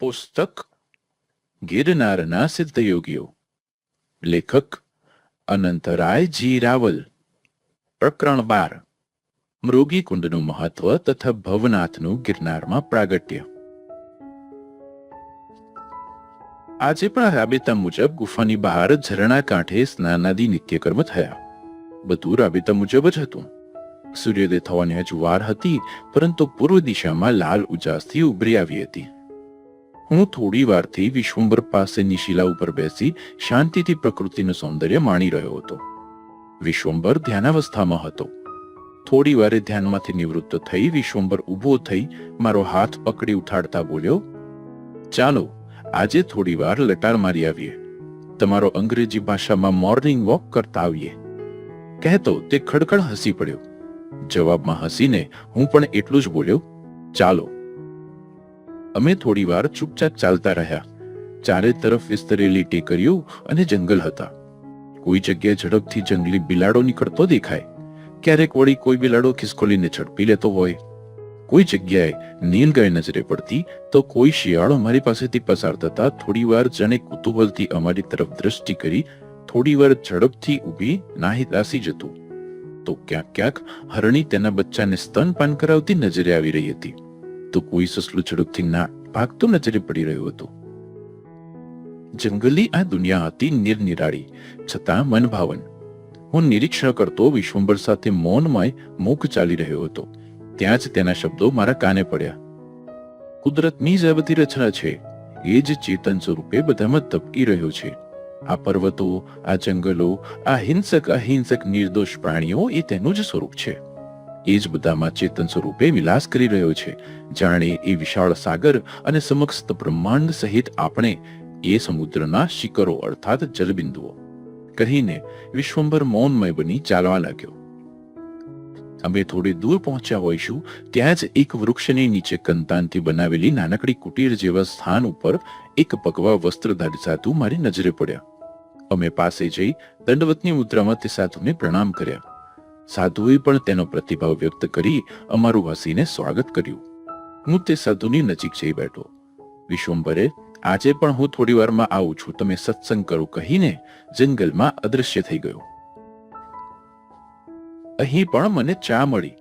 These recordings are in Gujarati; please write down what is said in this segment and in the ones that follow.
પુસ્તક ગિરનારના સિદ્ધયોગીઓ લેખક અનંતરાય જી રાવલ પ્રકરણ બાર મૃગી કુંડનું મહત્વ તથા ભવનાથનું ગિરનારમાં પ્રાગટ્ય આજે પણ રાબેતા મુજબ ગુફાની બહાર ઝરણા કાંઠે સ્નાનાદિ નિત્યકર્મ થયા બધું રાબેતા મુજબ જ હતું સૂર્યોદય થવાની હજુ વાર હતી પરંતુ પૂર્વ દિશામાં લાલ ઉજાસથી ઉભરી આવી હતી હું થોડી વારથી વિશ્વંભર પાસેની શિલા ઉપર બેસી શાંતિથી પ્રકૃતિનું સૌંદર્ય માણી રહ્યો હતો. વિશ્વંભર ધ્યાનાવસ્થામાં હતો. થોડી વારે ધ્યાનમાંથી નિવૃત્ત થઈ વિશ્વંભર ઊભો થઈ મારો હાથ પકડી ઉઠાડતા બોલ્યો, ચાલો, આજે થોડી વાર લટાર મારી આવીએ. તમારો અંગ્રેજી ભાષામાં મોર્નિંગ વોક કરતા આવીએ. કહેતો તે ખડખડ હસી પડ્યો. જવાબમાં હસીને હું પણ એટલું જ બોલ્યો, ચાલો અમે થોડી વાર ચૂપચાપ ચાલતા રહ્યા. ચારે તરફ વિસ્તરેલી ટેકરીઓ અને જંગલ હતા. કોઈ જગ્યાએ ઝડપથી જંગલી બિલાડો નીકળતો દેખાય. ક્યારેક વળી કોઈ બિલાડો ખિસકોલીને ઝડપી લેતો હોય. કોઈ જગ્યાએ નીલગાય નજરે પડતી તો કોઈ શિયાળો અમારી પાસેથી પસાર થતા થોડી વાર જાણે કુતૂહલથી અમારી તરફ દ્રષ્ટિ કરી થોડીવાર ઝડપથી ઊભી નાહી દાસી જતું તો ક્યાંક ક્યાંક હરણી તેના બચ્ચાને સ્તનપાન કરાવતી નજરે આવી રહી હતી. તો કોઈ સસલું ઝડપથી ના ભાગતું નજરે પડી રહ્યું હતું. જંગલી આ દુનિયા હતી નિરનિરાળી, છતાં મનભાવન. હું નિરીક્ષણ કરતો વિશ્વંભર સાથે મૌનમય મુખ ચાલી રહ્યો હતો. ત્યાં જ તેના શબ્દો મારા કાને પડ્યા. કુદરતની જ બધી રચના છે. એ જ ચેતન સ્વરૂપે બધામાં તપકી રહ્યો છે. આ પર્વતો, આ જંગલો, આ હિંસક અહિંસક નિર્દોષ પ્રાણીઓ એ તેનું જ સ્વરૂપ છે. એ જ બધામાં ચેતન સ્વરૂપે વિલાસ કરી રહ્યો છે. જાણે એ વિશાળ સાગર અને સમક્ષ બ્રહ્માંડ સહિત આપણે એ સમુદ્રના શિખરો અર્થાત જલબિંદુઓ કહીને વિશ્વંભર મૌનમય બની ચાલવા લાગ્યો. અમે થોડી દૂર પહોંચ્યા હોઈશું, ત્યાં જ એક વૃક્ષની નીચે કંતાનથી બનાવેલી નાનકડી કુટીર જેવા સ્થાન ઉપર એક પગવા વસ્ત્રધારી સાધુ મારી નજરે પડ્યા. અમે પાસે જઈ દંડવતની મુદ્રામાં તે સાધુને પ્રણામ કર્યા. સાધુએ પણ તેનો પ્રતિભાવ વ્યક્ત કરી અમારું હસીને સ્વાગત કર્યું. હું તે સાધુની નજીક જઈ બેઠો. વિશ્વંભરે, આજે પણ હું થોડી વારમાં આવું છું, તમે સત્સંગ કરો કહીને જંગલમાં અદૃશ્ય થઈ ગયો. અહીં પણ મને ચા મળી.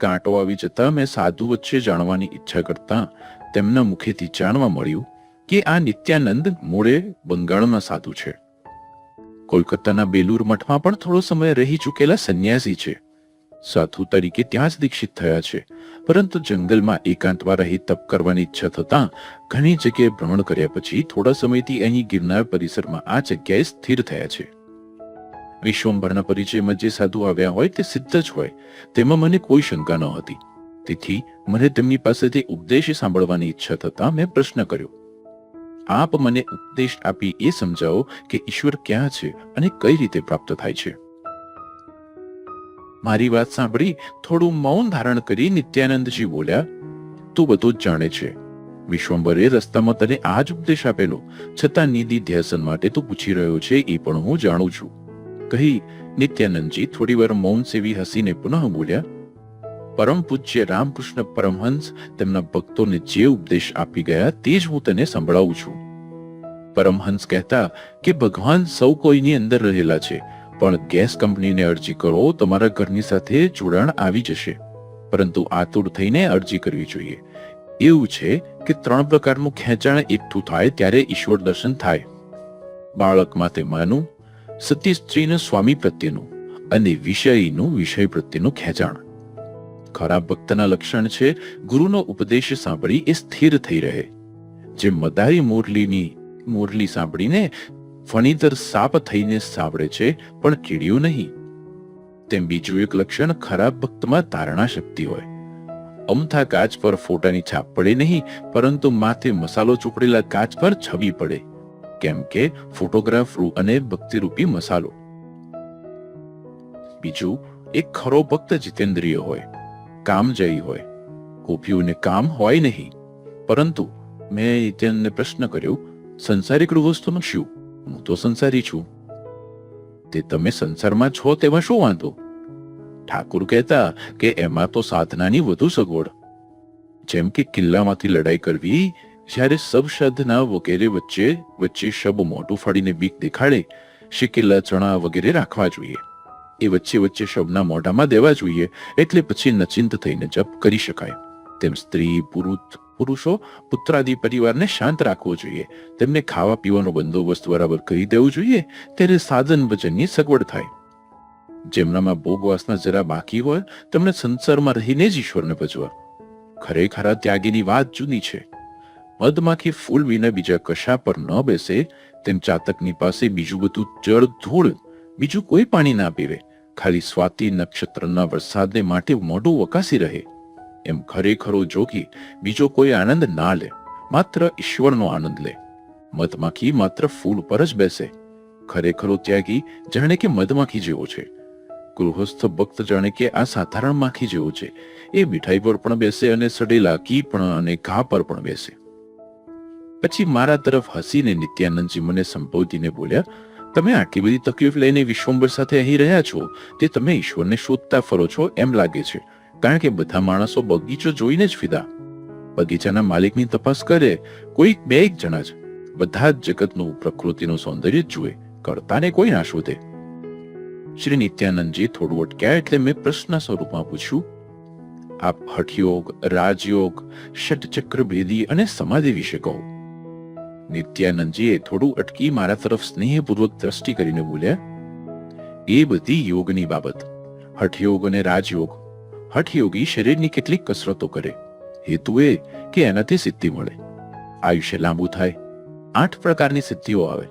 કાંટો આવી જતા મેં સાધુ વચ્ચે જાણવાની ઈચ્છા કરતા તેમના મુખેથી જાણવા મળ્યું કે આ નિત્યાનંદ મૂળે બંગાળના સાધુ છે. કોલકાતાના બેલુર મઠમાં પણ થોડો સમય રહી ચૂકેલા સંન્યાસી છે. સાધુ તરીકે ત્યાં જ દીક્ષિત થયા છે. પરંતુ જંગલમાં એકાંતમાં રહી તપ કરવાની ઈચ્છા થતાં ઘણી જગ્યાએ ભ્રમણ કર્યા પછી થોડા સમયથી અહીં ગિરનાર પરિસરમાં આ જગ્યાએ સ્થિર થયા છે. વિશ્વંભરના પરિચયમાં જે સાધુ આવ્યા હોય તે સિદ્ધ જ હોય. તેમાં મને કોઈ શંકા ન હતી તેથી મને તેમની પાસેથી ઉપદેશ સાંભળવાની ઈચ્છા થતા મેં પ્રશ્ન કર્યો. આપ મને ઉપદેશ આપી એ સમજાવો કે ઈશ્વર ક્યાં છે અને કઈ રીતે પ્રાપ્ત થાય છે. મારી વાત સાંભળી થોડું મૌન ધારણ કરી નિત્યાનંદજી બોલ્યા, તું બધું જ જાણે છે. વિશ્વંભરે રસ્તામાં તને આ જ ઉપદેશ આપેલો. છતાં નિધિ ધ્યાસન માટે તું પૂછી રહ્યો છે એ પણ હું જાણું છું. કહી નિત્યાનંદજી થોડી વાર મૌન સેવી હસીને પુનઃ બોલ્યા પરમ પૂજ્ય રામકૃષ્ણ પરમહંસ તેમના ભક્તોને જે ઉપદેશ આપી ગયા તે જ હું તને સંભળાવું છું. પરમહંસ કહેતા કે, ભગવાન સૌ કોઈની અંદર રહેલા છે, પણ ગેસ કંપનીને અરજી કરો, તમારા ઘરની સાથે જોડાણ આવી જશે. પરંતુ આતુર થઈને અરજી કરવી જોઈએ. એવું છે કે ત્રણ પ્રકારનું ખેંચાણ એકઠું થાય ત્યારે ઈશ્વર દર્શન થાય. બાળક માટે માનું, સતી સ્ત્રીનું સ્વામી પ્રત્યેનું અને વિષયનું વિષય પ્રત્યેનું ખેંચાણ. ખરાબ ભક્તના લક્ષણ છે, ગુરુનો ઉપદેશ સાંભળી એ સ્થિર થઈ રહે. જે મદારી મુરલીની, મુરલી સાંભળીને ફણીતર સાપ થઈને સાંભળે છે, પણ ચીડ્યું નહીં. તેમ બીજું એક લક્ષણ ખરાબ ભક્તમાં તારણા શક્તિ હોય. અમથા કાચ પર ફોટાની છાપ પડે નહીં, પરંતુ માથે મસાલો ચોપડેલા કાચ પર છબી પડે. કેમ કે ફોટોગ્રાફ અને ભક્તિરૂપી મસાલો. બીજું, એક ખરો ભક્ત જીતેન્દ્રિય હોય. કામજયી હોય. ગોપીઓને કામ હોય નહીં. પરંતુ મેં તેમને પ્રશ્ન કર્યો, સંસારિક વસ્તુનું શું? હું તો સંસારી છું. તે તમે સંસારમાં છો તેમાં શું વાંધો? ઠાકુર કહેતા કે એમાં તો સાધનાની વધુ સગવડ. જેમ કે કિલ્લામાંથી લડાઈ કરવી, જ્યારે સબ સાધના વગેરે વચ્ચે વચ્ચે શબ મોટું ફાડીને બીક દેખાડે શિકિલ્લા ચણા વગેરે રાખવા જોઈએ. એ વચ્ચે વચ્ચે શબના મોઢામાં દેવા જોઈએ એટલે પછી નચિંત થઈને જપ કરી શકાય. તેમ સ્ત્રી પુરુષ પુરુષો, પુત્રાદિ પરિવારને શાંત રાખવો જોઈએ. તેમને ખાવા પીવાનો બંદોબસ્ત બરાબર કરી દેવું જોઈએ. ત્યારે સાધન ભજનની સગવડ થાય. જેમનામાં ભોગવાસના જરા બાકી હોય તેમણે સંસારમાં રહીને જ ઈશ્વરને ભજવા. ખરેખર ત્યાગીની વાત જુદી છે. મધમાખી ફૂલ વિના બીજા કશા પર ન બેસે. તેમ ચાતકની પાસે બીજું બધું જળ ધૂળ, બીજું કોઈ પાણી ના પીવે. ખાલી સ્વાતિ નક્ષત્રના વરસાદને માટે મોઢું વકાસી રહે. એમ ખરેખરો જોગી બીજો કોઈ આનંદ ના લે, માત્ર ઈશ્વરનો આનંદ લે. મધમાખી માત્ર ફૂલ પર જ બેસે. ખરેખરો ત્યાગી જાણે કે મધમાખી જેવો છે. ગૃહસ્થ ભક્ત જાણે કે આ સાધારણ માખી જેવો છે. એ મીઠાઈ પર પણ બેસે અને સડેલા કી પણ અને ઘા પર પણ બેસે. પછી મારા તરફ હસીને નિત્યાનંદજી મને સંબોધીને બોલ્યા તમે આટલી બધી તકલીફ લઈને વિશ્વંભર સાથે અહીં રહ્યા છો, તે તમે ઈશ્વરને શોધતા ફરો છો એમ લાગે છે. કારણ કે બધા માણસો બગીચો જોઈને જ ફિદા. બગીચાના માલિકની તપાસ કરે, કોઈક બે એક જણા જ. બધા જ જગતનું પ્રકૃતિનું સૌંદર્ય જુએ, કરતાને કોઈ ના શોધે. શ્રી નિત્યાનંદજી થોડું અટક્યા એટલે મેં પ્રશ્ન સ્વરૂપમાં પૂછ્યું, આપ હઠયોગ રાજયોગ ષટચક્ર ભેદી અને સમાધિ વિશે કહો. નિત્યાનંદજીએ થોડું અટકી મારા તરફ સ્નેહપૂર્વક દ્રષ્ટિ કરીને બોલ્યા, એ બધી યોગની બાબત, હઠયોગ અને રાજયોગ, હઠયોગી શરીરની કેટલીક કસરતો કરે. હેતુ એ કે એનાથી સિદ્ધિ મળે. આયુષ્ય લાંબુ થાય. આઠ પ્રકારની સિદ્ધિઓ આવે.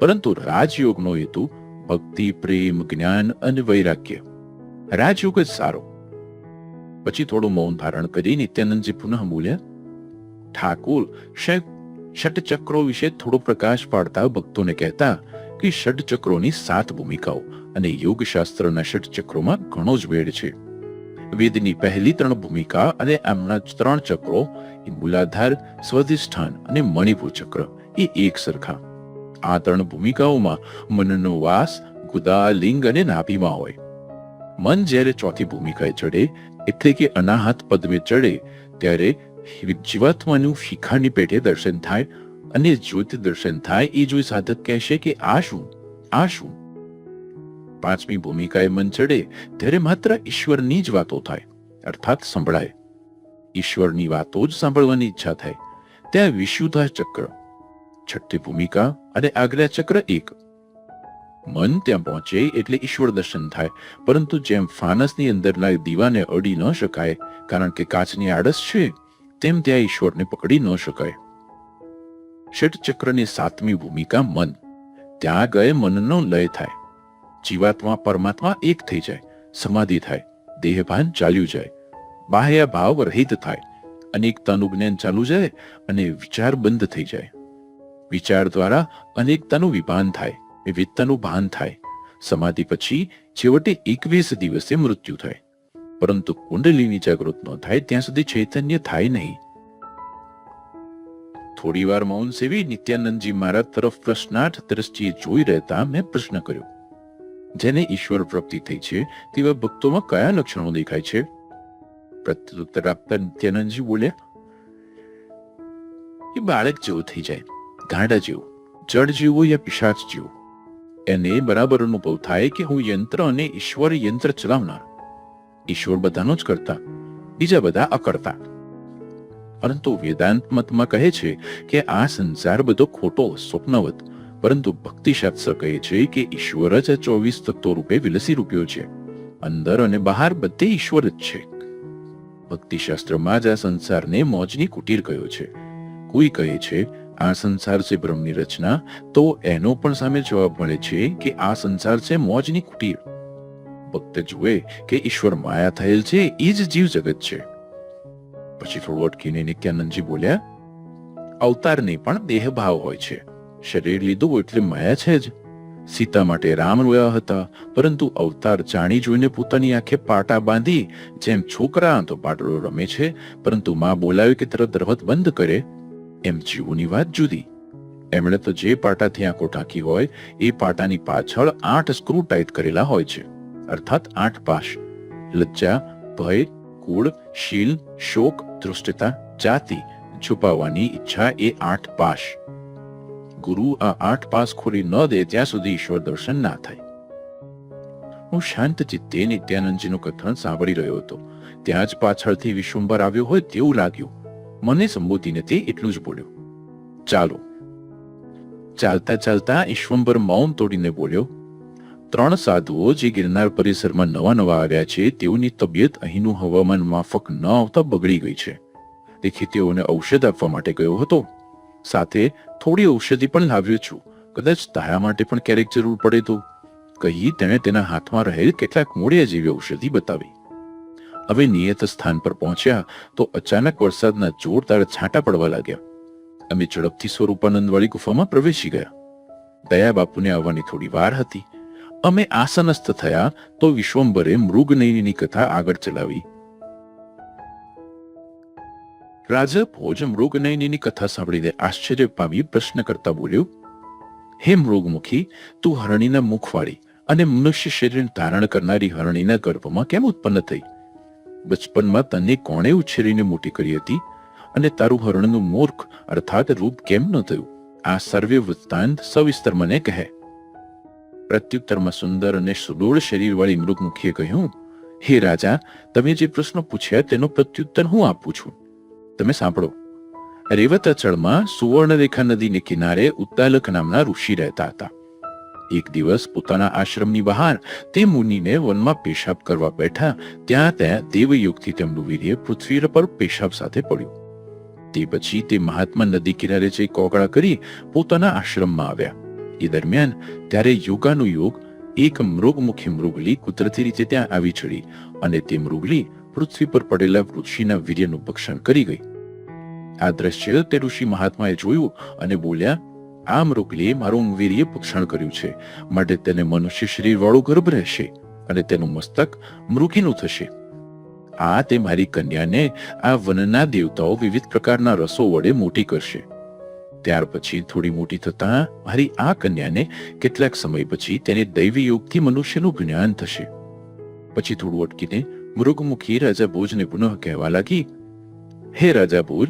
પરંતુ રાજયોગનો હેતુ ભક્તિ, પ્રેમ, જ્ઞાન અને વૈરાગ્ય. રાજયોગ જ સારો. પછી થોડું મૌન ધારણ કરી નિત્યાનંદજી પુનઃ બોલ્યા, ઠાકુર શેખ ષટચક્રો વિશે થોડો પ્રકાશ પાડતા ભક્તોને કહેતા કે ષટચક્રોની સાત ભૂમિકાઓ અને યોગશાસ્ત્રના ષટચક્રોમાં ઘણો જ વેડ છે. વેદની પહેલી ત્રણ ભૂમિકા અને આમના ત્રણ ચક્રો, એ મૂલાધાર, સ્વધિષ્ઠાન અને મણિપુર ચક્ર, એ એક સરખા. આ ત્રણ ભૂમિકાઓમાં મનનો વાસ ગુદા લિંગ અને નાભીમાં હોય. મન જ્યારે ચોથી ભૂમિકાએ ચડે, એટલે કે અનાહત પદમે ચડે, ત્યારે જીવાત્માનું શિખાની પેટે દર્શન થાય અને જ્યોતિ દર્શન થાય એ જોઈ સાધક કહેશે કે આ શું? આ શું? પાંચમી ભૂમિકાએ મન ચડે ત્યારે માત્ર ઈશ્વરની જ વાતો થાય, અર્થાત સંભળાય. ઈશ્વરની વાતો જ સાંભળવાની ઈચ્છા થાય. ત્યાં વિશુદ્ધા ચક્ર, છઠ્ઠી ભૂમિકા અને આગલા ચક્ર એક. મન ત્યાં પહોંચે એટલે ઈશ્વર દર્શન થાય, પરંતુ જેમ ફાનસની અંદરના દીવાને અડી ન શકાય, કારણ કે કાચની આડસ છે તેમ ત્યાં ઈશ્વરને પકડી ન શકાય. ષટચક્રની સાતમી ભૂમિકા મન. ત્યાં ગયે મનનો લય થાય. જીવાત્મા પરમાત્મા એક થઈ જાય, સમાધિ થાય, દેહભાન ચાલ્યું જાય. બાહ્ય ભાવ રહિત થાય. અનેકતાનું જ્ઞાન ચાલુ જાય અને વિચાર બંધ થઈ જાય. વિચાર દ્વારા અનેકતાનું વિભાન થાય વિવિધતાનું ભાન થાય. સમાધિ પછી છેવટે એકવીસ દિવસે મૃત્યુ થાય. પરંતુ કુંડલીની જાગૃત ન થાય, ત્યાં સુધી ચૈતન્ય થાય નહીં. થોડી વાર મૌન સેવી નિત્યાનંદજી મારા તરફ પ્રશ્નાર્થ દ્રષ્ટિએ જોઈ રહેતા મેં પ્રશ્ન કર્યો. જેને ઈશ્વર પ્રાપ્તિ થઈ છે, તેવા ભક્તોમાં કયા લક્ષણો દેખાય છે? પ્રત્યુત્તર આપતા નિત્યાનંદજી બોલ્યા, એ બાળક જેવું થઈ જાય, ગાંડા જેવું, જડ જેવું યા પિશાચ જેવું. એને બરાબર અનુભવ થાય કે હું યંત્ર અને ઈશ્વર યંત્ર ચલાવનાર. ઈશ્વર બધાનો જ કરતા, બીજા બધા અકર્તા. પરંતુ વેદાંત મતમાં કહે છે કે આ સંસાર બધો ખોટો, સ્વપ્નવત, પરંતુ ભક્તિશાસ્ત્ર કહે છે કે ઈશ્વર જ ચોવીસ તત્વો રૂપે વિલસી રૂપ્યો છે. અંદર અને બહાર બધે ઈશ્વર જ છે. ભક્તિશાસ્ત્રમાં જ આ સંસારને મોજની કુટીર કહ્યો છે. કોઈ કહે છે, આ સંસાર છે બ્રહ્મની રચના, તો એનો પણ સામે જવાબ મળે છે કે આ સંસાર છે મોજની કુટીર. ભક્ત જુએ કે ઈશ્વર માયા થયેલ છે એ જ જીવ જગત છે. પછી થોડું અટકીને નિત્યાનંદજી બોલ્યા, અવતારને પણ દેહભાવ હોય છે. શરીર લીધું એટલે માયા છે જ. સીતા માટે રામ રોયા હતા, પરંતુ અવતાર જાણી જોઈને પોતાની આંખે પાટા બાંધી, જેમ છોકરા તો પાટડો રમે છે, પરંતુ માં બોલાવે કે તરત રમત બંધ કરે, એમ જીવોની વાત જુદી. એમણે તો જે પાટાથી આંખો ઢાંકી હોય, એ પાટાની પાછળ આઠ સ્ક્રૂ ટાઈટ કરેલા હોય છે. અર્થાત આઠ પાશ. લજ્જા, ભય, કુળ, શીલ, શોક દૃષ્ટતા જાતિ છુપાવવાની ઈચ્છા એ આઠ પાશ. ગુરુ આ આઠ પાસ ખોલી ન દે ત્યાં સુધી ઈશ્વર દર્શન ના થાય. હું શાંત ચિત્તે નિત્યાનંદજીનું કથન સાંભળી રહ્યો હતો. ત્યાં જ પાછળથી વિશ્વંભર આવ્યો હોય તેવું લાગ્યું. મને સંબોધીને તે એટલું જ બોલ્યો. ચાલો. ચાલતા ચાલતા ઈશ્વંભર મૌન તોડીને બોલ્યો ત્રણ સાધુઓ જે ગિરનાર પરિસરમાં નવા નવા આવ્યા છે, તેઓની તબિયત અહીંનું હવામાન માફક ન આવતા બગડી ગઈ છે. તેથી તેઓને ઔષધ આપવા માટે ગયો હતો. સાથે થોડી ઔષધિ પણ લાવ્યો છું. કદાચ તારા માટે પણ ક્યારેક જરૂર પડે તો. કહી તેણે તેના હાથમાં રહેલ કેટલાક મૂળિયા જેવી ઔષધિ બતાવી. હવે નિયત સ્થાન પર પહોંચ્યા તો અચાનક વરસાદના જોરદાર છાંટા પડવા લાગ્યા. અમે ઝડપથી સ્વરૂપાનંદવાળી ગુફામાં પ્રવેશી ગયા. દયા બાપુને આવવાની થોડી વાર હતી. અમે આસનસ્થ થયા તો વિશ્વંભરે મૃગનયનીની કથા આગળ ચલાવી. રાજા ભોજ મૃગનયની કથા સાંભળીને આશ્ચર્ય પામી પ્રશ્ન કરતા બોલ્યો, હે મૃગમુખી, તું હરણીના મુખવાળી અને મનુષ્ય શરીર ધારણ કરનારી હરણીના ગર્ભમાં કેમ ઉત્પન્ન થઈ? બચપનમાં તને કોણે ઉછેરીને મોટી કરી હતી અને તારું હરણનું મૂર્ખ અર્થાત રૂપ કેમ ન થયું? આ સર્વે વૃત્તાંત સવિસ્તર મને કહે. પ્રત્યુત્તરમાં સુંદર અને સુદૃઢ શરીરવાળી મૃગમુખીએ કહ્યું, હે રાજા, તમે જે પ્રશ્ન પૂછ્યા તેનો પ્રત્યુત્તર હું આપું છું. તમે સાંભળો. રેવતાચળમાં સુવર્ણરેખા નદીને કિનારે ઉત્તાલક નામના ઋષિ રહેતા હતા. એક દિવસ પોતાના આશ્રમની બહાર તે મુનિને વનમાં પેશાબ કરવા બેઠા, ત્યાં ત્યાં દેવયુગથી તેમનું વીર્ય પૃથ્વી પર પેશાબ સાથે પડ્યું. તે પછી તે મહાત્મા નદી કિનારે જઈ કોગળા કરી પોતાના આશ્રમમાં આવ્યા. એ દરમિયાન, ત્યારે યુગાનું યુગ એક મૃગમુખી મૃગલી કુદરતી રીતે ત્યાં આવી ચડી અને તે મૃગલી પૃથ્વી પર પડેલા ઋષિના વીર્યનું ભક્ષણ કરી ગઈ. આ દ્રશ્ય તે ઋષિ મહાત્માએ જોયું અને બોલ્યા, આ મૃગલીએ મારું વીર્ય ભક્ષણ કર્યું છે, માટે તેને મનુષ્ય શરીર વાળું ગર્ભ રહેશે અને તેનું મસ્તક મૃગીનું થશે. આ તે મારી કન્યાને આ વનના દેવતાઓ વિવિધ પ્રકારના રસો વડે મોટી કરશે. ત્યાર પછી થોડી મોટી થતા મારી આ કન્યાને કેટલાક સમય પછી તેને દૈવી યોગથી મનુષ્યનું જ્ઞાન થશે. પછી થોડું અટકીને મૃગમુખી રાજા ભોજને પુનઃ કહેવા લાગી, હે રાજા ભોજ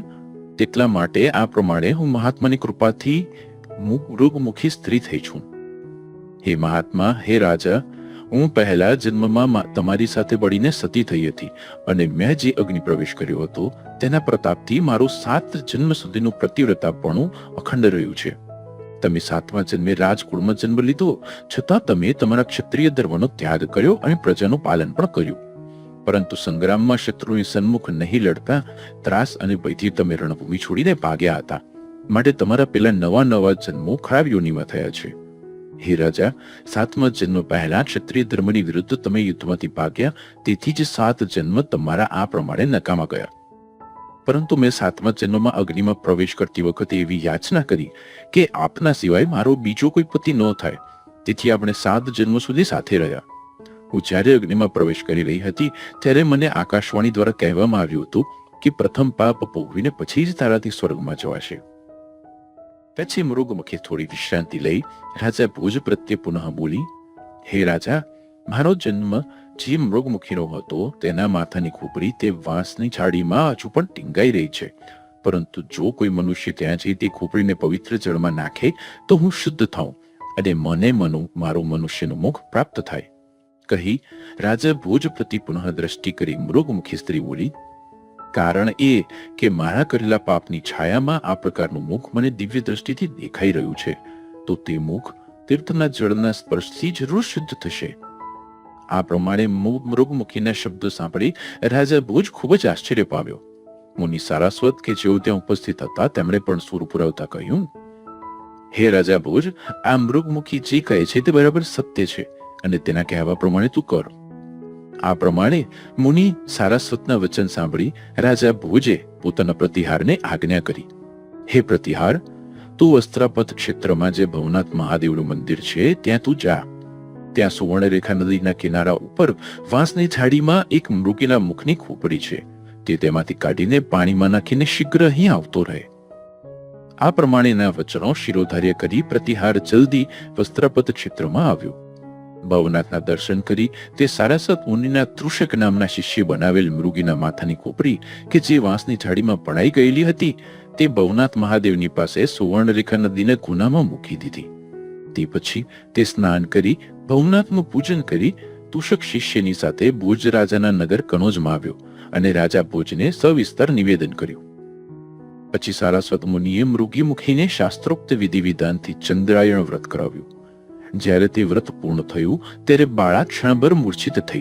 તેટલા માટે આ પ્રમાણે હું મહાત્માની કૃપાથી મૃગમુખી સ્ત્રી થઈ છું. હે મહાત્મા, હે રાજા હું પહેલા જન્મમાં તમારી સાથે બળીને સતી થઈ હતી અને મેં જે અગ્નિ પ્રવેશ કર્યો હતો તેના પ્રતાપથી મારું સાત જન્મ સુધીનું પ્રતિવ્રતાપણું અખંડ રહ્યું છે. તમે સાતમા જન્મે રાજકુળમાં જન્મ લીધો, છતાં તમે તમારા ક્ષત્રિય ધર્મનો ત્યાગ કર્યો અને પ્રજાનું પાલન પણ કર્યું. પરંતુ સંગ્રામમાં શત્રુની સન્મુખ નહીં લડતા ત્રાસ અને ભયથી તમે રણભૂમિ છોડીને ભાગ્યા હતા. માટે તમારા પેલા નવા નવા જન્મો ખરાબ યોનિમાં થયા છે. હે રાજા, સાતમા જન્મ પહેલા ક્ષત્રિય ધર્મની વિરુદ્ધ તમે યુદ્ધમાંથી ભાગ્યા, તેથી જ સાત જન્મ તમારા આ પ્રમાણે નકામા ગયા. પરંતુ મેં સાતમા જન્મમાં અગ્નિમાં પ્રવેશ કરતી વખતે એવી યાચના કરી કે આપના સિવાય મારો બીજો કોઈ પતિ ન થાય. તેથી આપણે સાત જન્મ સુધી સાથે રહ્યા. હું જ્યારે અગ્નિમાં પ્રવેશ કરી રહી હતી, ત્યારે મને આકાશવાણી દ્વારા કહેવામાં આવ્યું હતું કે પ્રથમ પાપ ભોગવીને પછી જ તારાથી સ્વર્ગમાં જવાશે. પછી મૃગમુખે થોડી વિશ્રાંતિ લઈ રાજા ભુજ પ્રત્યે પુનઃ બોલી હે રાજા મારો જન્મ જે મૃગમુખીનો હતો તેના માથાની ખોપરી તે વાંસની છાડીમાં હજુ પણ ટીંગાઈ રહી છે પરંતુ જો કોઈ મનુષ્ય ત્યાં જઈ તે ખોપરીને પવિત્ર જળમાં નાખે તો હું શુદ્ધ થાઉં અને મને મનુ મારું મનુષ્યનું મુખ પ્રાપ્ત થાય કહી રાજા ભોજ પ્રતિ પુનઃ દ્રષ્ટિ કરી મૃગમુખી સ્ત્રી બોલી કારણ એ કે મારા કરેલા પાપની છાયામાં આ પ્રકારનું મુખ મને દિવ્ય દ્રષ્ટિથી દેખાઈ રહ્યું છે. તો તે મુખ તીર્થના જળના સ્પર્શથી જરૂર શુદ્ધ થશે. આ પ્રમાણે મૃગમુખીના શબ્દો સાંભળી રાજા ભોજ ખૂબ જ આશ્ચર્ય પામ્યો. મુનિ સારાસ્વત કે જેઓ ત્યાં ઉપસ્થિત હતા, તેમણે પણ સુર પુરાવતા કહ્યું, હે રાજા ભોજ, આ મૃગમુખી જે કહે છે તે બરાબર સત્ય છે અને તેના કહેવા પ્રમાણે તું કર. આ પ્રમાણે મુનિ સારાસ્વતના વચન સાંભળી રાજા ભોજે પોતાના પ્રતિહારને આજ્ઞા કરી. હે પ્રતિહાર, તું વસ્ત્રાપથ ક્ષેત્રમાં જે ભવનાથ મહાદેવનું મંદિર છે, ત્યાં તું જા. ત્યાં સુવર્ણરેખા નદીના કિનારા ઉપર વાંસની ઝાડીમાં એક મૃગીના મુખની ખોપડી છે. તે તેમાંથી કાઢીને પાણીમાં નાખીને શીઘ્ર અહીં આવતો રહે. આ પ્રમાણેના વચનો શિરોધાર્ય કરી પ્રતિહાર જલ્દી વસ્ત્રાપથ ક્ષેત્રમાં આવ્યો. ભવનાથના દર્શન કરી તે સારાસત મુનિના તૃષક નામના શિષ્ય બનાવેલ મૃગીના માથાની કોપરી કે જે વાંસની ઝાડીમાં પડાઈ ગયેલી હતી, તે ભવનાથ મહાદેવની પાસે સુવર્ણરેખા નદીને ગુનામાં મૂકી દીધી. તે પછી તે સ્નાન કરી, ભવનાથનું પૂજન કરી, તુષક શિષ્યની સાથે ભુજ રાજાના નગર કણોજમાં આવ્યો અને રાજા ભુજને સવિસ્તર નિવેદન કર્યું. પછી સારસ્વત મુનિએ મૃગીમુખીને શાસ્ત્રોક્ત વિધિ વિધાનથી ચંદ્રાયણ વ્રત કરાવ્યું. જ્યારે તે વ્રત પૂર્ણ થયું, ત્યારે બાળા ક્ષણભર મૂર્છિત થઈ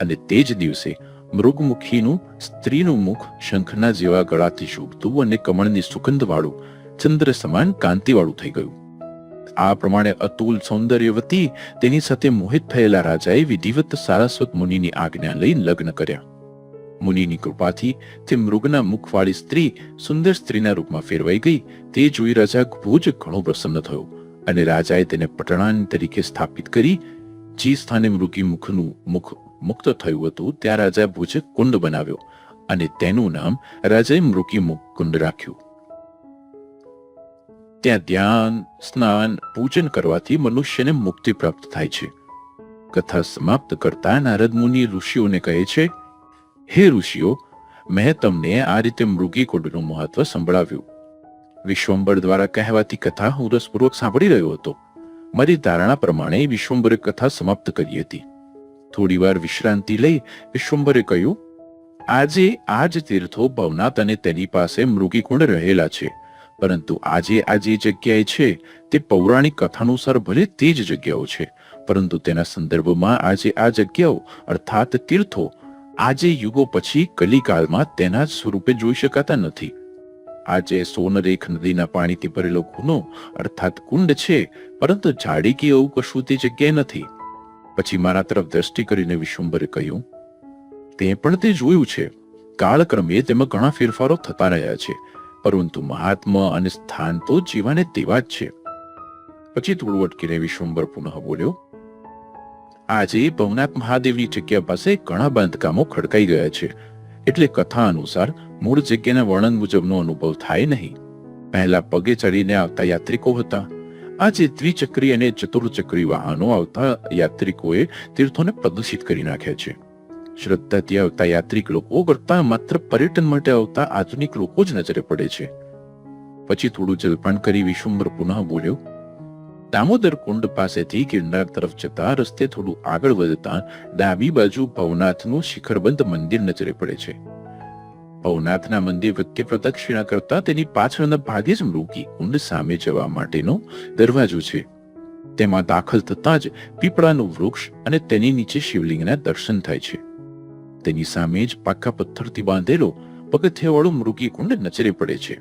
અને તે જ દિવસે મૃગમુખીનું, સ્ત્રીનું મુખ શંખના જેવા ગળાથી શોભતું અને કમળની સુગંધ વાળું ચંદ્ર સમાન કાંતિવાળું થઈ ગયું. આ પ્રમાણે અતુલ સૌંદર્યવતી તેની સાથે મોહિત થયેલા રાજાએ વિધિવત સારસ્વત મુનિની આજ્ઞા લઈ લગ્ન કર્યા. મુનિની કૃપાથી તે મૃગના મુખવાળી સ્ત્રી સુંદર સ્ત્રીના રૂપમાં ફેરવાઈ ગઈ. તે જોઈ રાજા ભુજ ઘણો પ્રસન્ન થયો અને રાજાએ તેને પટણાન તરીકે સ્થાપિત કરી, જે સ્થાને મૃગી મુખનું મુખ મુક્ત થયું હતું, ત્યાં રાજા ભુજે કુંડ બનાવ્યો અને તેનું નામ રાજાએ મૃગી મુખ કુંડ રાખ્યું. ત્યાં ધ્યાન, સ્નાન, પૂજન કરવાથી મનુષ્યને મુક્તિ પ્રાપ્ત થાય છે. કથા સમાપ્ત કરતા નારદ મુનિ ઋષિઓને કહે છે, હે ઋષિઓ, મેં તમને આ રીતે મૃગી કુંડનું મહત્વ સંભળાવ્યું. વિશ્વંબર દ્વારા કહેવાતી કથા હું રસપૂર્વક સાંભળી રહ્યો હતો. મારી ધારણા પ્રમાણે વિશ્વંબરે કથા સમાપ્ત કરી હતી. થોડીવાર વિશ્રાંતિ લઈ વિશ્વંબરે કહ્યું, આજે આ જ તીર્થો ભવનાથ અને તેની પાસે મૃગીકુંડ રહેલા છે. પરંતુ આજે આ જે જગ્યાએ છે, તે પૌરાણિક કથાનુસાર ભલે તે જ જગ્યાઓ છે, પરંતુ તેના સંદર્ભમાં આજે આ જગ્યાઓ, અર્થાત તીર્થો, આજે યુગો પછી કલિકાલમાં તેના જ સ્વરૂપે જોઈ શકાતા નથી. આજે સોનરેખ નદીના પાણીથી ભરેલો ખૂનો અર્થાત કુંડ છે, પરંતુ જાડી કે એવું કશું તે જગ્યાએ નથી. પછી મારા તરફ દ્રષ્ટિ કરીને વિશ્વંભરે કહ્યું, તે પણ તે જોયું છે. કાળક્રમે તેમાં ઘણા ફેરફારો થતા રહ્યા છે, પરંતુ મહાત્મા અને સ્થાન તો જીવાને તેવા જ છે. પછી થોડું અટકીને વિશ્વંભર પુનઃ બોલ્યો, આજે ભવનાથ મહાદેવની જગ્યા પાસે ઘણા બાંધકામો ખડકાઈ ગયા છે. એટલે કથા અનુસાર મૂળ જગ્યાના વર્ણન મુજબનો અનુભવ થાય નહીં. પહેલા પગે ચડીને આવતા યાત્રિકો હતા. આજે દ્વિચક્રી અને ચતુર્ચક્રી વાહનો આવતા યાત્રિકોએ તીર્થોને પ્રદૂષિત કરી નાખ્યા છે. શ્રદ્ધાથી આવતા યાત્રિક લોકો કરતા માત્ર પર્યટન માટે આવતા આધુનિક લોકો જ નજરે પડે છે. પછી થોડું જલપાન કરી વિશ્વંભર પુનઃ બોલ્યો દામોદર કુંડ પાસેથી ગિરનાર તરફ જતા રસ્તે થોડું આગળ વધતા ડાબી બાજુ ભવનાથનું શિખરબંધ મંદિર નજરે પડે છે. ભવનાથના મંદિર વચ્ચે પ્રદક્ષિણા કરતા તેની પાછળના ભાગે જ મૃગી કુંડ સામે જવા માટેનો દરવાજો છે. તેમાં દાખલ થતા જ પીપળાનું વૃક્ષ અને તેની નીચે શિવલિંગના દર્શન થાય છે. તેની સામે જ પાકા પથ્થરથી બાંધેલો પગથિયાવાળો મૃગી કુંડ નજરે પડે છે.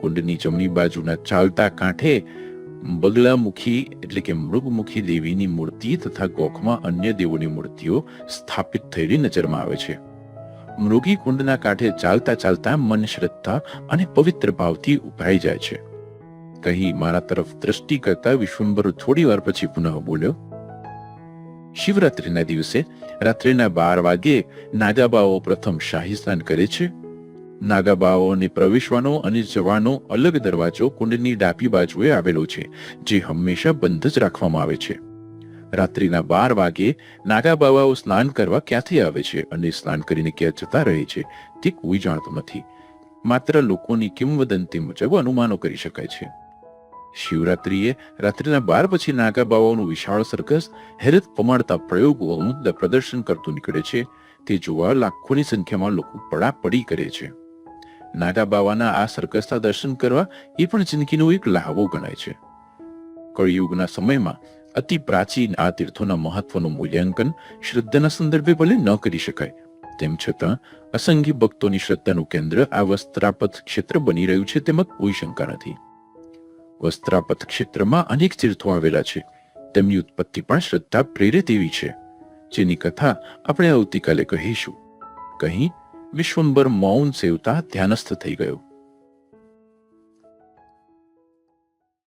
કુંડની જમણી બાજુના ચાલતા કાંઠે બગલામુખી એટલે કે મૃગમુખી દેવીની મૂર્તિ તથા ગોખમાં અન્ય દેવોની મૂર્તિઓ સ્થાપિત થયેલી નજરમાં આવે છે. મૃગી કુંડના કાંઠે ચાલતા ચાલતા મન શ્રદ્ધા અને પવિત્ર ભાવથી ઉભરાઈ જાય છે. કહી મારા તરફ દ્રષ્ટિ કરતા વિશ્વંભર થોડી વાર પછી પુનઃ બોલ્યો, શિવરાત્રિના દિવસે રાત્રિના બાર વાગે નાગાબાઓ પ્રથમ શાહી સ્નાન કરે છે? નાગાબાઓને પ્રવેશવાનો અને જવાનો અલગ દરવાજો કુંડની ડાબી બાજુએ આવેલો છે, જે હંમેશા બંધ જ રાખવામાં આવે છે. રાત્રિના બાર વાગે નાગાબાવાઓ સ્નાન કરવા ક્યાંથી આવે છે અને સ્નાન કરીને ક્યાં જતા રહે છે, તે કોઈ જાણતું નથી. માત્ર લોકોની કિંવદંતી મુજબ અનુમાનો કરી શકાય છે. શિવરાત્રિએ રાત્રિના બાર પછી નાગાબાવાઓનું વિશાળ સર્કસ હેરત પમાડતા પ્રયોગોનું દ- પ્રદર્શન કરતું નીકળે છે. તે જોવા લાખોની સંખ્યામાં લોકો પડાપડી કરે છે. નાગા બાવાના આ સર્કસના દર્શન કરવા એ પણ જિંદગીનો એક લહાવો ગણાય છે. કળિયુગના સમયમાં અતિ પ્રાચીન આ તીર્થોના મહત્વનું મૂલ્યાંકન શ્રદ્ધાના સંદર્ભે ભલે ન કરી શકાય, તેમ છતાં અસંગી ભક્તોની શ્રદ્ધાનું કેન્દ્ર આ વસ્ત્રાપથ ક્ષેત્ર બની રહ્યું છે તેમાં કોઈ શંકા નથી. વસ્ત્રાપથ ક્ષેત્રમાં અનેક તીર્થો આવેલા છે, તેમની ઉત્પત્તિ પણ શ્રદ્ધા પ્રેરિત એવી છે, જેની કથા આપણે આવતીકાલે કહીશું. કહી વિશ્વંભર મૌન સેવતા ધ્યાનસ્થ થઈ ગયો.